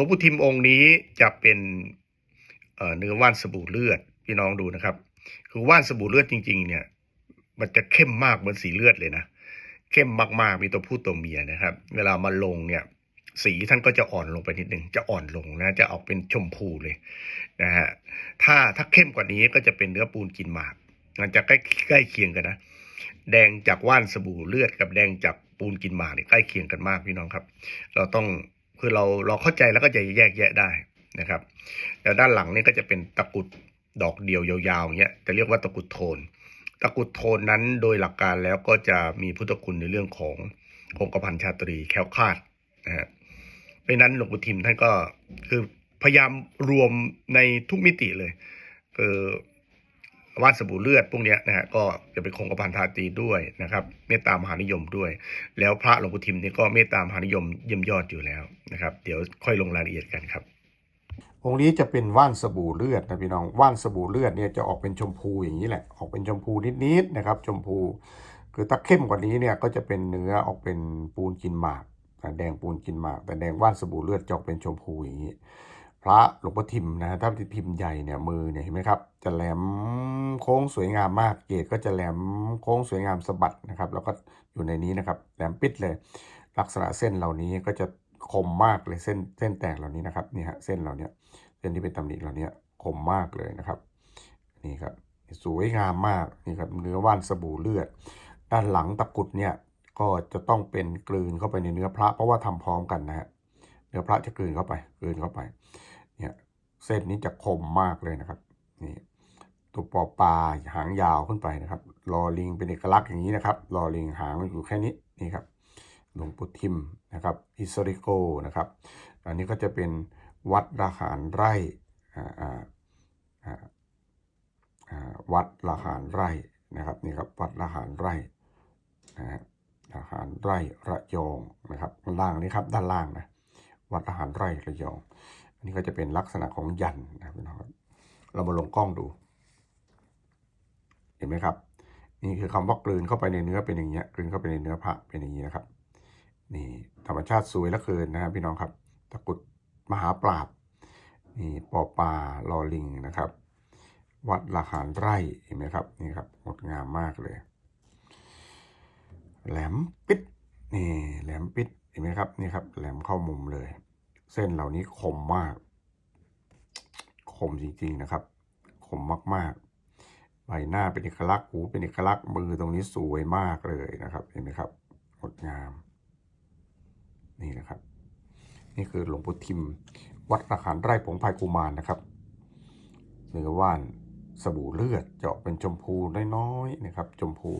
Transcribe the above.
ลวงปู่ทิมองค์นี้จะเป็นเเนื้อว่านสบู่เลือดพี่น้องดูนะครับ คือว่านสบู่เลือดจริง ๆ เนี่ย มันจะเข้มมากเหมือนสีเลือดเลยนะเข้มมากๆมีตัวผู้ตัวเมียนะครับ เวลามาลงเนี่ย สีท่านก็จะอ่อนลงไปนิดหนึ่งจะอ่อนลงนะจะออกเป็นชมพูเลยนะฮะถ้าถ้าเข้มกว่านี้ก็จะเป็นเนื้อปูนกินหมากมันจะใกล้ใกล้เคียงกันนะแดงจากว่านสบู่เลือดกับแดงจากปูนกินหมากเนี่ยใกล้เคียงกันมากพี่น้องครับ เราต้อง คือเราเราเข้าใจแล้วก็จะแยกแยะได้นะครับแล้วด้านหลังนี่ก็จะเป็นตะกุดดอกเดียวยาวๆอย่างเงี้ยจะเรียกว่าตะกุดโทน ตะกุดโทนนั้นโดยหลักการแล้วก็จะมีพุทธคุณในเรื่องของคงกระพันชาตรีแคล้วคลาดนะฮะเพราะฉะนั้นหลวงปู่ทิมท่านก็คือพยายามรวมในทุกมิติเลยคือ ว่านสบู่เลือดพวกนี้นะฮะก็จะเป็นคงกระพันธาตีด้วยนะครับเมตตามหานิยมด้วย แล้วพระหลวงปู่ทิมนี่ก็เมตตามหานิยมเยี่ยมยอดอยู่แล้วนะครับ เดี๋ยวค่อยลงรายละเอียดกันครับ องค์นี้จะเป็นว่านสบู่เลือดนะพี่น้องว่านสบู่เลือดเนี่ยจะออกเป็นชมพูอย่างนี้แหละ ออกเป็นชมพูนิดๆนะครับ ชมพูคือถ้าเข้มกว่านี้เนี่ยก็จะเป็นเนื้อออกเป็นปูนกินหมากแต่แดงปูนกินหมาก แต่แดงว่านสบู่เลือดจะออกเป็นชมพูอย่างนี้ พระหลวงพ่อทิมนะฮะถ้าพิมใหญ่เนี่ยมือเนี่ยเห็นไหมครับ จะแหลม โค้งสวยงามมาก เกศก็จะแหลมโค้งสวยงามสะบัดนะครับ แล้วก็อยู่ในนี้นะครับ แหลมปิดเลย ลักษณะเส้นเหล่านี้ก็จะคมมากเลยเส้นเส้นแตกเหล่านี้นะครับนี่ฮะเส้นเหล่านี้เส้นที่เป็นตำหนิเหล่านี้คมมากเลยนะครับ นี่ครับสวยงามมากนี่ครับเนื้อว่านสบู่เลือด ด้านหลังตะกุดเนี่ยก็จะต้องเป็นกลืนเข้าไปในเนื้อพระ เพราะว่าทำพร้อมกันนะฮะเนื้อพระจะกลืนเข้าไปกลืนเข้าไปเนี่ยเส้นนี้จะคมมากเลยนะครับนี่ ตัวปอปลาหางยาวขึ้นไปนะครับลอลิงเป็นเอกลักษณ์อย่างนี้นะครับลอลิงหางอยู่แค่นี้นี่ครับหลวงปู่ทิมนะครับฮิสริโกนะครับ อันนี้ก็จะเป็นวัดราหารไร่วัดราหารไร่นะครับนี่ครับวัดราหารไร่นะฮะราหารไร่ระยองนะครับด้านล่างนี้ครับด้านล่างนะวัดราหารไร่ระยอง อันนี้ก็จะเป็นลักษณะของยันนะพี่น้องครับเรามาลงกล้องดู เห็นไหมครับ นี่คือคำว่ากลืนเข้าไปในเนื้อเป็นอย่างเงี้ยกลืนเข้าไปในเนื้อพระเป็นอย่างนี้นะครับ นี่ธรรมชาติสวยเหลือเกินนะครับพี่น้องครับ ตะกุดมหาปราบนี่ปอปลาลอลิงนะครับ วัดละหารไร่เห็นไหมครับนี่ครับงดงามมากเลย แหลมปิดนี่แหลมปิดเห็นไหมครับนี่ครับ แหลมเข้ามุมเลย เส้นเหล่านี้คมมาก คมจริงๆนะครับ คมมากๆ ใบหน้าเป็นเอกลักษณ์หูเป็นเอกลักษณ์มือตรงนี้สวยมากเลยนะครับ เห็นไหมครับงดงาม นี่นะครับ นี่คือหลวงปู่ทิม วัดระหารไร่ผงพายกุมารนะครับเนื้อว่านสบู่เลือดเจาะเป็นชมพูน้อยๆนะครับ ชมพู